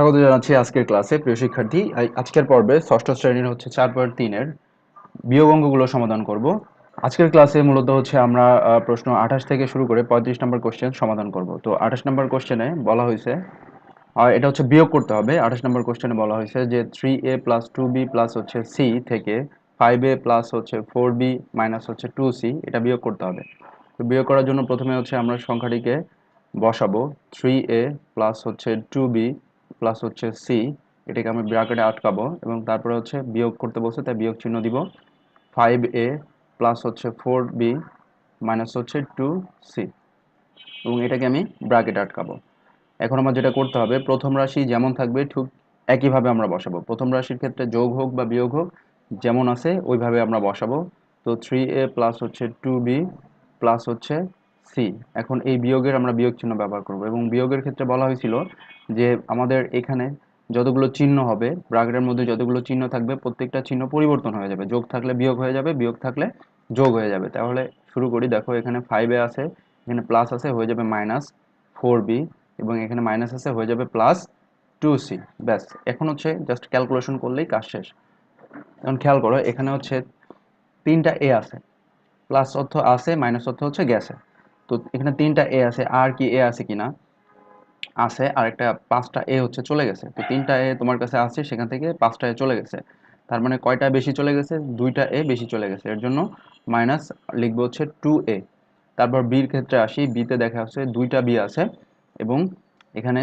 স্বাগত জানাচ্ছি আজকের ক্লাসে। প্রিয় শিক্ষার্থী আজকের পর্বে ষষ্ঠ শ্রেণির হচ্ছে চার পয়েন্ট তিনের বিয়োগ অঙ্কগুলো সমাধান করব। আজকের ক্লাসে মূলত হচ্ছে আমরা প্রশ্ন আঠাশ থেকে শুরু করে পঁয়ত্রিশ নম্বর কোশ্চেন সমাধান করব। তো আঠাশ নম্বর কোশ্চেনে বলা হয়েছে এটা হচ্ছে বিয়োগ করতে হবে। আঠাশ নম্বর কোশ্চেনে বলা হয়েছে যে three A plus two B plus হচ্ছে সি থেকে ফাইভ এ প্লাস হচ্ছে ফোর বি মাইনাস হচ্ছে টু সি এটা বিয়োগ করতে হবে। তো বিয়োগ করার জন্য প্রথমে হচ্ছে আমরা সংখ্যাটিকে বসাবো। থ্রি এ প্লাস হচ্ছে টু বি প্লাস হচ্ছে সি এটাকে আমি ব্র্যাকেটে আটকাবো এবং তারপরে হচ্ছে বিয়োগ করতে বলছে, তাই বিয়োগ চিহ্ন দিব। ফাইভ এ প্লাস হচ্ছে ফোর বি মাইনাস হচ্ছে টু সি এবং এটাকে আমি ব্র্যাকেটে আটকাবো। এখন আমার যেটা করতে হবে, প্রথম রাশি যেমন থাকবে, ঠিক একইভাবে আমরা বসাবো। প্রথম রাশির ক্ষেত্রে যোগ হোক বা বিয়োগ হোক, যেমন আছে, ওইভাবে আমরা বসাবো। তো থ্রি এ প্লাস হচ্ছে টু বি প্লাস হচ্ছে সি, এখন এই বিয়োগের আমরা বিয়োগ চিহ্ন ব্যবহার করব। এবং বিয়োগের ক্ষেত্রে বলা হয়েছিল যে আমাদের এখানে যতগুলো চিহ্ন হবে, ব্রাকেটের মধ্যে যতগুলো চিহ্ন থাকবে, প্রত্যেকটা চিহ্ন পরিবর্তন হয়ে যাবে। যোগ থাকলে বিয়োগ হয়ে যাবে, বিয়োগ থাকলে যোগ হয়ে যাবে। তাহলে শুরু করি। দেখো, এখানে ফাইভে আছে, এখানে প্লাস আছে, হয়ে যাবে মাইনাস ফোর বি এবং এখানে মাইনাস আছে, হয়ে যাবে প্লাস টু সি ব্যাস, এখন হচ্ছে জাস্ট ক্যালকুলেশন করলেই কাজ শেষ। এখন খেয়াল করো, এখানে হচ্ছে তিনটা এ আছে। প্লাস অর্থ আছে মাইনাস অর্থ হচ্ছে গেছে তো এখানে তিনটা এ আছে, আর কি এ আছে কি না আছে আর একটা পাঁচটা এ হচ্ছে চলে গেছে। তো তিনটা এ তোমার কাছে আছে, সেখান থেকে পাঁচটা এ চলে গেছে। তার মানে কয়টা বেশি চলে গেছে? দুইটা এ বেশি চলে গেছে। এর জন্য মাইনাস লিখব হচ্ছে টু এ তারপর বির ক্ষেত্রে আসি বিতে দেখা যাচ্ছে দুইটা বি আছে এবং এখানে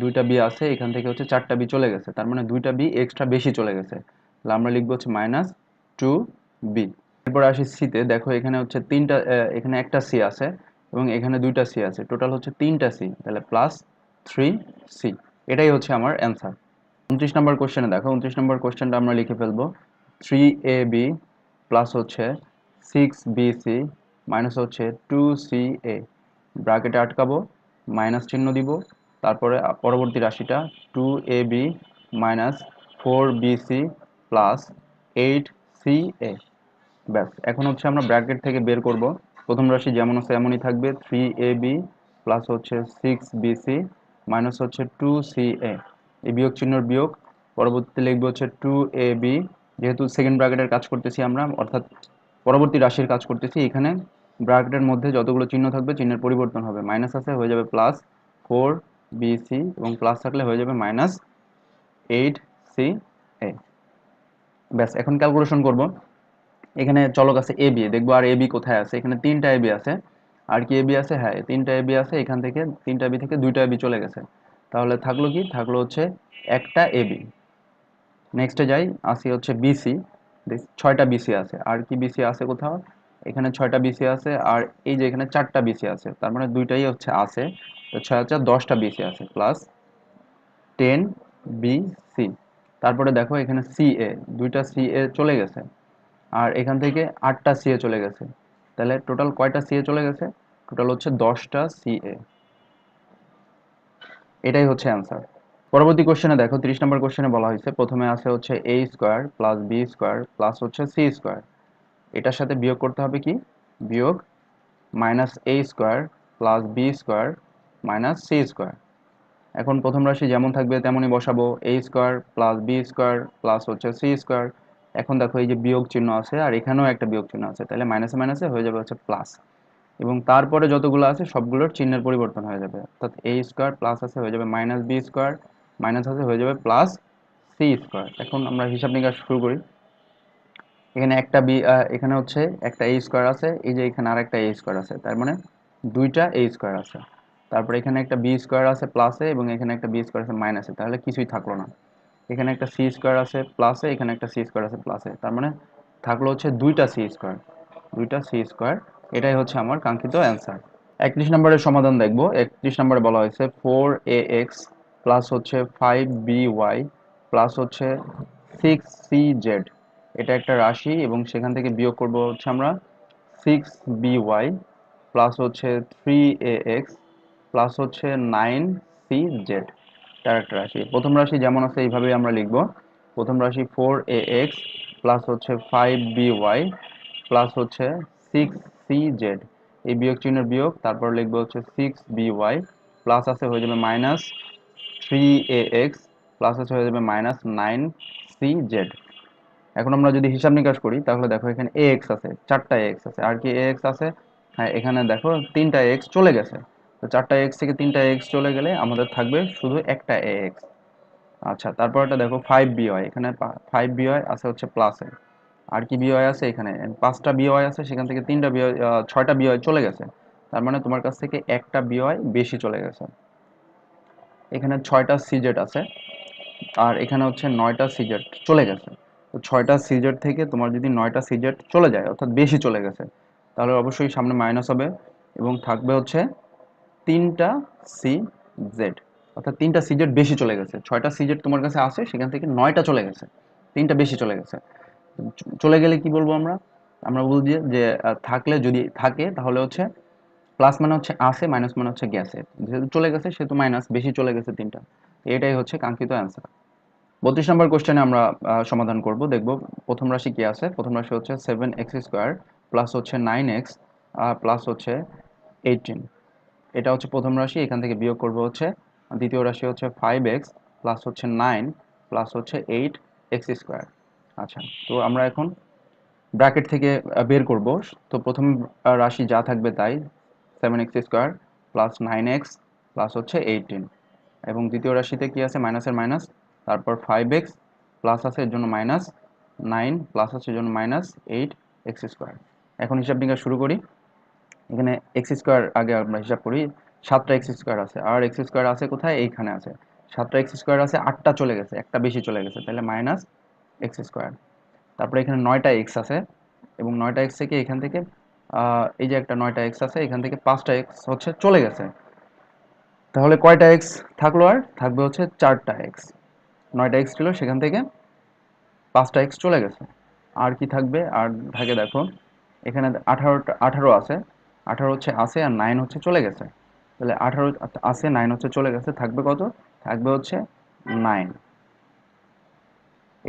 দুইটা বি আছে, এখান থেকে হচ্ছে চারটা বি চলে গেছে। তার মানে দুইটা বি এক্সট্রা বেশি চলে গেছে। তাহলে আমরা লিখব হচ্ছে মাইনাস টু বি এরপর আসি সিতে, দেখো এখানে হচ্ছে তিনটা এখানে একটা সি আছে এবং এখানে দুইটা সি আছে। টোটাল হচ্ছে তিনটা সি, তাহলে প্লাস থ্রি সি এটাই হচ্ছে আমার অ্যান্সার উনত্রিশ নম্বর কোশ্চেনে দেখো, উনত্রিশ নম্বর কোশ্চেনটা আমরা লিখে ফেলব। থ্রি এ বি প্লাস হচ্ছে সিক্স বি সি মাইনাস হচ্ছে টু সি এ ব্রাকেটে আটকাবো মাইনাস চিহ্ন দিব, তারপরে পরবর্তী রাশিটা two A B minus four B C plus eight C A ব্যাস, এখন হচ্ছে আমরা ব্র্যাকেট থেকে বের করব। প্রথম রাশি যেমন আছে এমনই থাকবে থ্রি এ বি প্লাস হচ্ছে সিক্স বি সি মাইনাস হচ্ছে টু সি এ এই বিয়োগ চিহ্নর বিয়োগ, পরবর্তীতে লিখবে হচ্ছে টু এ বি যেহেতু সেকেন্ড ব্র্যাকেটের কাজ করতেছি আমরা, অর্থাৎ পরবর্তী রাশির কাজ করতেছি, এখানে ব্র্যাকেটের মধ্যে যতগুলো চিহ্ন থাকবে, চিহ্নের পরিবর্তন হবে। মাইনাস আছে, হয়ে যাবে প্লাস ফোর বি সি এবং প্লাস থাকলে হয়ে যাবে মাইনাস এইট সি এ ব্যাস, এখন ক্যালকুলেশন করব। এখানে চলক আছে বি দেখব আর এ বি কোথায় আছে? এখানে তিনটা এ বি আছে। আর কি এ বি আছে? হ্যাঁ তিনটা এ বি আছে, এখান থেকে তিনটা বি থেকে দুইটা এ বি চলে গেছে। তাহলে থাকল কি? থাকল হচ্ছে একটা এ বি নেক্সটে যাই, আসি হচ্ছে বিসি ছয়টা বিসি আছে। আর কি বিসি আছে কোথাও? এখানে ছয়টা বিসি আছে, আর এই যে এখানে চারটা বিসি আছে, তার মানে দুইটাই হচ্ছে আছে। তো ছয় হচ্ছে দশটা বিসি আছে প্লাস টেন বি সি তারপরে দেখো এখানে সি এ দুইটা সি এ চলে গেছে। আর এখান থেকে আটটা সিএ চলে গেছে। তাহলে টোটাল কয়টা সিএ চলে গেছে? টোটাল হচ্ছে দশটা সিএ এটাই হচ্ছে অ্যান্সার পরবর্তী কোশ্চেনে দেখো তিরিশ নম্বর কোশ্চেনে বলা হয়েছে প্রথমে আছে হচ্ছে A square plus B square plus হচ্ছে সি স্কোয়ার এটার সাথে বিয়োগ করতে হবে কি? বিয়োগ minus A square plus B square minus C square এখন প্রথম রাশি যেমন থাকবে তেমনই বসাবো। A square plus B square plus হচ্ছে সি স্কোয়ার এখন দেখো এই যে বিয়োগ চিহ্ন আছে, আর এখানেও একটা বিয়োগ চিহ্ন আছে, তাহলে মাইনাসে মাইনাসে হয়ে যাবে হচ্ছে প্লাস এবং তারপরে যতগুলো আছে সবগুলোর চিহ্নের পরিবর্তন হয়ে যাবে, অর্থাৎ এ স্কোয়ার প্লাস আছে হয়ে যাবে মাইনাস বি স্কোয়ার মাইনাস আছে হয়ে যাবে প্লাস সি স্কোয়ার এখন আমরা হিসাব নিকাশ শুরু করি। এখানে একটা বি এখানে হচ্ছে একটা এ স্কোয়ার আছে, এই যে এখানে আর একটা এ স্কোয়ার আছে, তার মানে দুইটা এ স্কোয়ার আছে। তারপরে এখানে একটা বি স্কোয়ার আছে প্লাসে এবং এখানে একটা বি স্কোয়ার আছে মাইনাসে তাহলে কিছুই থাকল না। এখানে একটা সি স্কোয়ার আছে প্লাসে এখানে একটা সি স্কোয়ার আছে প্লাসে তার মানে থাকল হচ্ছে দুইটা সি স্কোয়ার দুইটা সি স্কোয়ার এটাই হচ্ছে আমার কাঙ্ক্ষিত অ্যান্সার একত্রিশ নম্বরের সমাধান দেখব। একত্রিশ নম্বরে বলা হয়েছে ফোর এ এক্স প্লাস হচ্ছে ফাইভ বি ওয়াই প্লাস হচ্ছে সিক্স সি জেড এটা একটা রাশি এবং সেখান থেকে বিয়োগ করব হচ্ছে আমরা সিক্স বি ওয়াই প্লাস হচ্ছে থ্রি এ এক্স প্লাস হচ্ছে নাইন সি জেড তার একটা রাশি। প্রথম রাশি যেমন আছে, এইভাবেই আমরা লিখব। প্রথম রাশি ফোর এ এক্স প্লাস হচ্ছে ফাইভ বি ওয়াই প্লাস হচ্ছে সিক্স সি জেড এই বিয়োগ চিহ্নের বিয়োগ, তারপর লিখব হচ্ছে সিক্স বি ওয়াই প্লাস আছে হয়ে যাবে minus three A X plus হচ্ছে হয়ে যাবে মাইনাস নাইন সি জেড এখন আমরা যদি হিসাব নিকাশ করি, তাহলে দেখো এখানে এ এক্স আছে, চারটা এক্স আছে। আর কি এ এক্স আছে? হ্যাঁ এখানে দেখো তিনটা এক্স চলে গেছে। তো চারটা এক্স থেকে তিনটা এক্স চলে গেলে আমাদের থাকবে শুধু একটা এ এক্স আচ্ছা তারপরটা দেখো ফাইভ বিওয়াই এখানে ফাইভ বিওয়াই আছে হচ্ছে প্লাসে আর কি বিওয়াই আছে এখানে? পাঁচটা বিওয়াই আছে, সেখান থেকে তিনটা বিওয়াই ছয়টা বিওয়াই চলে গেছে। তার মানে তোমার কাছ থেকে একটা বিওয়াই বেশি চলে গেছে। এখানে ছয়টা সিজেট আছে, আর এখানে হচ্ছে নয়টা সিজেট চলে গেছে। তো ছয়টা সিজেট থেকে তোমার যদি নয়টা সিজেট চলে যায়, অর্থাৎ বেশি চলে গেছে, তাহলে অবশ্যই সামনে মাইনাস হবে এবং থাকবে হচ্ছে তিনটা সি জেড অর্থাৎ তিনটা সিজেট বেশি চলে গেছে। ছয়টা সিজেট তোমার কাছে আছে, সেখান থেকে নয়টা চলে গেছে। তিনটা বেশি চলে গেছে। চলে গেলে কি বলব আমরা? আমরা বলছি যে থাকলে যদি থাকে, তাহলে হচ্ছে প্লাস মানে হচ্ছে আসে মাইনাস মানে হচ্ছে গ্যাসে যেহেতু চলে গেছে, সেহেতু মাইনাস বেশি চলে গেছে তিনটা। এটাই হচ্ছে কাঙ্ক্ষিত অ্যান্সার বত্রিশ নম্বর কোশ্চেনে আমরা সমাধান করব। দেখব প্রথম রাশি কি আছে? প্রথম রাশি হচ্ছে সেভেন এক্স স্কোয়ার প্লাস হচ্ছে নাইন এক্স প্লাস হচ্ছে এইটিন এটা হচ্ছে প্রথম রাশি, এখান থেকে বিয়োগ করব হচ্ছে, দ্বিতীয় রাশি হচ্ছে ফাইভ এক্স প্লাস হচ্ছে নাইন প্লাস হচ্ছে এইট এক্স স্কোয়ার আচ্ছা তো আমরা এখন ব্র্যাকেট থেকে বের করব। তো প্রথম রাশি যা থাকবে তাই seven X square plus nine X plus হচ্ছে এইটিন এবং দ্বিতীয় রাশিতে কি আছে? মাইনাসের মাইনাস তারপর ফাইভ এক্স প্লাস আছে, এর জন্য মাইনাস নাইন প্লাস আছে, এর জন্য মাইনাস এইট এক্স স্কোয়ার এখন হিসাব নিকাশ শুরু করি। এখানে এক্স স্কোয়ার আগে আমরা হিসাব করি, সাতটা এক্স স্কোয়ার আছে। আর এক্স স্কোয়ার আছে কোথায়? এইখানে আছে। সাতটা এক্স স্কোয়ার আছে, আটটা চলে গেছে, একটা বেশি চলে গেছে। তাহলে মাইনাস এক্স স্কোয়ার তারপরে এখানে নয়টা এক্স আছে, এবং নয়টা এক্স থেকে এখান থেকে এই যে একটা নয়টা এক্স আছে, এখান থেকে পাঁচটা এক্স হচ্ছে চলে গেছে। তাহলে কয়টা এক্স থাকল আর? থাকবে হচ্ছে চারটা এক্স নয়টা এক্স ছিল, সেখান থেকে পাঁচটা এক্স চলে গেছে। আর কি থাকবে? আর থাকে দেখো, এখানে আঠারোটা, আঠারো আছে। আঠারো হচ্ছে আসে আর নাইন হচ্ছে চলে গেছে। তাহলে আঠারো আসে নাইন হচ্ছে চলে গেছে, থাকবে কত? থাকবে হচ্ছে নাইন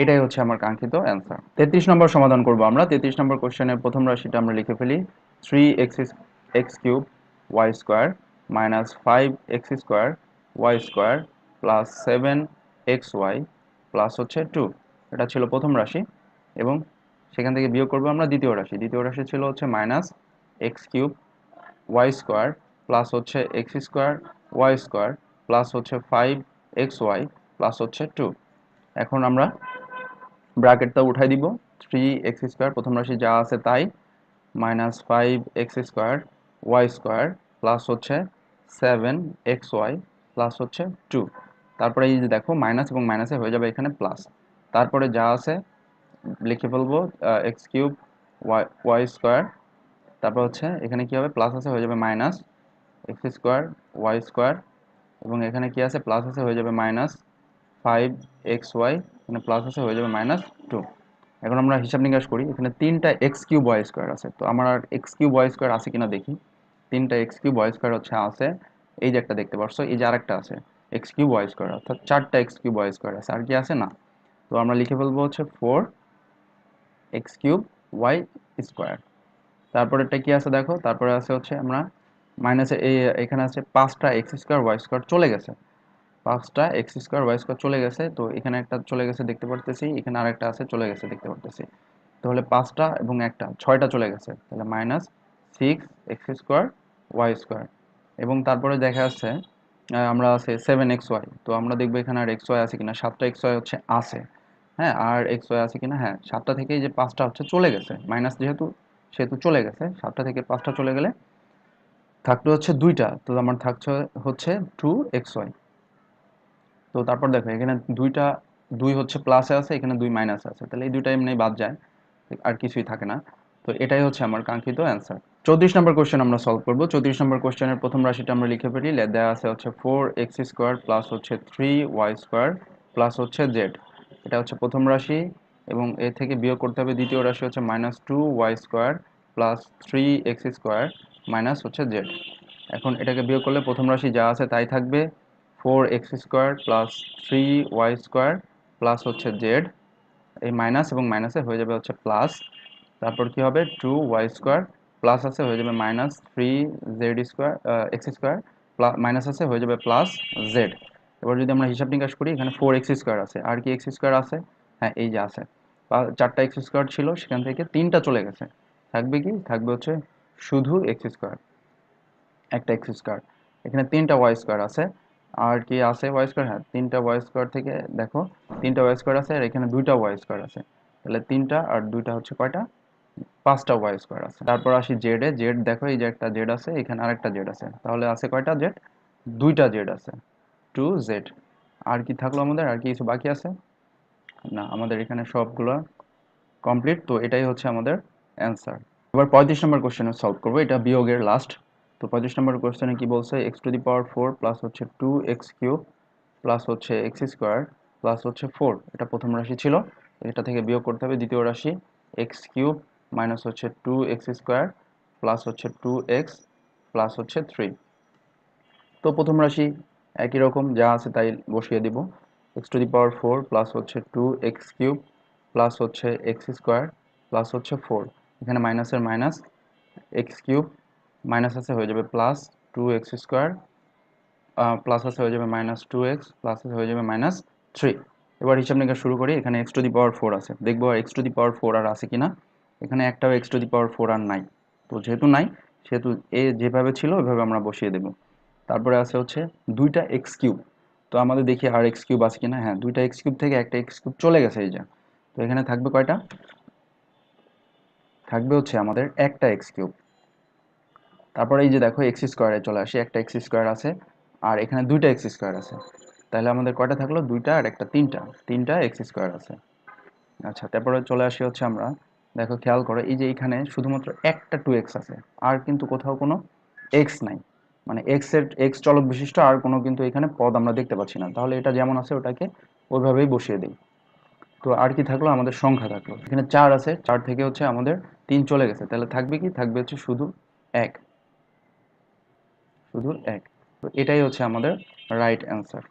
এটাই হচ্ছে আমার কাঙ্ক্ষিত অ্যান্সার তেত্রিশ নম্বর সমাধান করব আমরা। তেত্রিশ নম্বর কোশ্চেনের প্রথম রাশিটা আমরা লিখে ফেলি। Three X X cube Y square minus five X square Y square plus seven X Y plus হচ্ছে টু এটা ছিল প্রথম রাশি এবং সেখান থেকে বিয়োগ করব আমরা দ্বিতীয় রাশি। দ্বিতীয় রাশি ছিল হচ্ছে minus X cube Y square plus হচ্ছে X square Y square plus হচ্ছে ফাইভ এক্স ওয়াই প্লাস হচ্ছে টু এখন আমরা ব্র্যাকেটটা উঠাই দিব। থ্রি এক্স স্কোয়ার প্রথম রাশি যা আছে তাই। Minus five X square Y square plus হচ্ছে সেভেন এক্স ওয়াই প্লাস হচ্ছে টু তারপরে এই যে দেখো মাইনাস এবং মাইনাসে হয়ে যাবে এখানে প্লাস তারপরে যা আছে, লিখে ফেলব X cube Y Y square তারপর হচ্ছে এখানে কি হবে? প্লাস আছে হয়ে যাবে minus X square Y square এবং এখানে কি আছে? প্লাস আছে হয়ে যাবে মাইনাস ফাইভ এক্স ওয়াই এখানে প্লাস আছে হয়ে যাবে মাইনাস টু এখন আমরা হিসাব নিকাশ করি, এখানে তিনটা এক্স কিউব ওয়াই স্কোয়ার আছে। তো আমার আর এক্স কিউব ওয়াই স্কোয়ার আছে কিনা দেখি। তিনটা এক্স কিউব ওয়াই স্কোয়ার হচ্ছে আছে, এই যে একটা দেখতে পারছ, এই যে আরেকটা আছে এক্স কিউব ওয়াই স্কোয়ার অর্থাৎ চারটা এক্স কিউব ওয়াই স্কোয়ার আছে। আর কি আছে? না। তো আমরা লিখে ফেলব হচ্ছে four X cube Y square তারপরেরটা কি আছে দেখো? তারপরে আছে হচ্ছে আমরা মাইনাসে এখানে আছে পাঁচটা এক্স স্কোয়ার ওয়াই স্কোয়ার চলে গেছে। পাঁচটা এক্স স্কোয়ার ওয়াই স্কোয়ার চলে গেছে। তো এখানে একটা চলে গেছে দেখতে পারতেছি, এখানে আরেকটা আছে চলে গেছে দেখতে পারতেছি। তাহলে পাঁচটা এবং একটা, ছয়টা চলে গেছে। তাহলে minus six X square Y square এবং তারপরে দেখা যাচ্ছে আমরা আছে সেভেন এক্স ওয়াই তো আমরা দেখব এখানে আর এক্স ওয়াই আছে কিনা, সাতটা এক্স ওয়াই হচ্ছে আছে। হ্যাঁ আর এক্স ওয়াই আছে কিনা হ্যাঁ সাতটা থেকে যে পাঁচটা হচ্ছে চলে গেছে। মাইনাস যেহেতু সেহেতু চলে গেছে, সাতটা থেকে পাঁচটা চলে গেলে। থাকল হচ্ছে দুইটা, তো আমার থাকছে হচ্ছে টু এক্স ওয়াই তো তারপর দেখো, এখানে দুইটা, দুই হচ্ছে প্লাসে আছে, এখানে দুই মাইনাসে আছে। তাহলে এই দুইটা এমনি বাদ যায়, আর কিছুই থাকে না। তো এটাই হচ্ছে আমার কাঙ্ক্ষিত অ্যান্সার চৌত্রিশ নম্বর কোশ্চেন আমরা সলভ করব। চৌত্রিশ নম্বর কোশ্চেনের প্রথম রাশিটা আমরা লিখে ফেলি। দেওয়া আছে হচ্ছে ফোর এক্স স্কোয়ার প্লাস হচ্ছে থ্রি ওয়াই স্কোয়ার প্লাস হচ্ছে জেড এটা হচ্ছে প্রথম রাশি। এবং এ থেকে বিয়োগ করতে হবে দ্বিতীয় রাশি হচ্ছে minus two Y square plus three X square minus হচ্ছে জেড এখন এটাকে বিয়োগ করলে প্রথম রাশি যা আছে তাই থাকবে। Four X square plus three Y square plus হচ্ছে জেড এই মাইনাস এবং মাইনাসে হয়ে যাবে হচ্ছে প্লাস তারপর কি হবে? টু ওয়াই স্কোয়ার প্লাস আছে হয়ে যাবে minus three Z square X square plus minus আছে হয়ে যাবে প্লাস জেড এবার যদি আমরা হিসাব নিকাশ করি, এখানে ফোর এক্স স্কোয়ার আছে। আর কি এক্স স্কোয়ার আছে? হ্যাঁ এই যে আছে। চারটা এক্স স্কোয়ার ছিল, সেখান থেকে তিনটা চলে গেছে। থাকবে কি? থাকবে হচ্ছে শুধু এক্স স্কোয়ার একটা এক্স স্কোয়ার এখানে তিনটা ওয়াই স্কোয়ার আছে। আর কি আছে ওয়াই স্কোয়ার হ্যাঁ তিনটা ওয়াই স্কোয়ার থেকে দেখো, তিনটা ওয়াই স্কোয়ার আছে, আর এখানে দুইটা ওয়াই স্কোয়ার আছে। তাহলে তিনটা আর দুইটা হচ্ছে কয়টা? পাঁচটা ওয়াই স্কোয়ার আছে। তারপর আসি জেড এ। জেড দেখো, এই যে একটা জেড আছে, এখানে আরেকটা জেড আছে। তাহলে আছে কয়টা জেড দুইটা জেড আছে। টু জেড আর কি থাকল আমাদের? আর কি কিছু বাকি আছে? না, আমাদের এখানে সবগুলো কমপ্লিট তো এটাই হচ্ছে আমাদের অ্যান্সার এবার পঁয়ত্রিশ নম্বর কোশ্চেনে সলভ করব, এটা বিয়োগের লাস্ট তো পঁয়ত্রিশ নম্বর কোশ্চেনে কি বলছে? X to the power four plus হচ্ছে টু এক্স কিউব প্লাস হচ্ছে এক্স স্কোয়ার প্লাস হচ্ছে ফোর এটা প্রথম রাশি ছিল, এটা থেকে বিয়োগ করতে হবে। দ্বিতীয় রাশি এক্স কিউব মাইনাস হচ্ছে টু এক্স স্কোয়ার প্লাস হচ্ছে টু এক্স প্লাস হচ্ছে থ্রি তো প্রথম রাশি একই রকম, যা আছে তাই বসিয়ে দিব। X to the power four plus হচ্ছে টু এক্স কিউব প্লাস হচ্ছে এক্স স্কোয়ার প্লাস হচ্ছে ফোর। এখানে মাইনাসের মাইনাস এক্স কিউব মাইনাস আছে হয়ে যাবে plus two x square plus আছে হয়ে যাবে মাইনাস টু এক্স প্লাস আছে হয়ে যাবে মাইনাস থ্রি এবার হিসাব নিকাশ শুরু করি, এখানে x to the power four আছে। দেখব x to the power four আর আছে কিনা। এখানে একটাও x to the power four আর নাই। তো যেহেতু নাই, সেহেতু এ যেভাবে ছিল, ওইভাবে আমরা বসিয়ে দেব। তারপরে আছে হচ্ছে দুইটা এক্স কিউব। তো আমাদের দেখি আর এক্স কিউব আছে কিনা? হ্যাঁ দুইটা এক্স কিউব থেকে একটা এক্স কিউব চলে গেছে এই যে। তো এখানে থাকবে কয়টা? থাকবে হচ্ছে আমাদের একটা এক্স কিউব তারপরে এই যে দেখো এক্স স্কোয়ারে চলে আসে, একটা এক্স স্কোয়ার আছে আর এখানে দুইটা এক্স স্কোয়ার আছে। তাহলে আমাদের কয়টা থাকল? দুইটা আর একটা তিনটা। তিনটা এক্স স্কোয়ার আছে। আচ্ছা তারপরে চলে আসি হচ্ছে আমরা, দেখো খেয়াল করো, এই যে এখানে শুধুমাত্র একটা টু এক্স আছে, আর কিন্তু কোথাও কোনো এক্স নাই। মানে এক্সের এক্স চলক বিশিষ্ট আর কোনো কিন্তু এখানে পদ আমরা দেখতে পাচ্ছি না। তাহলে এটা যেমন আছে ওটাকে ওইভাবেই বসিয়ে দিই। তো আর কি থাকল? আমাদের সংখ্যা থাকল। এখানে চার আছে। চার থেকে হচ্ছে আমাদের তিন চলে গেছে। তাহলে থাকবে কি? থাকবে হচ্ছে শুধু এক। শুধু এক। তো এটাই হচ্ছে আমাদের রাইট অ্যান্সার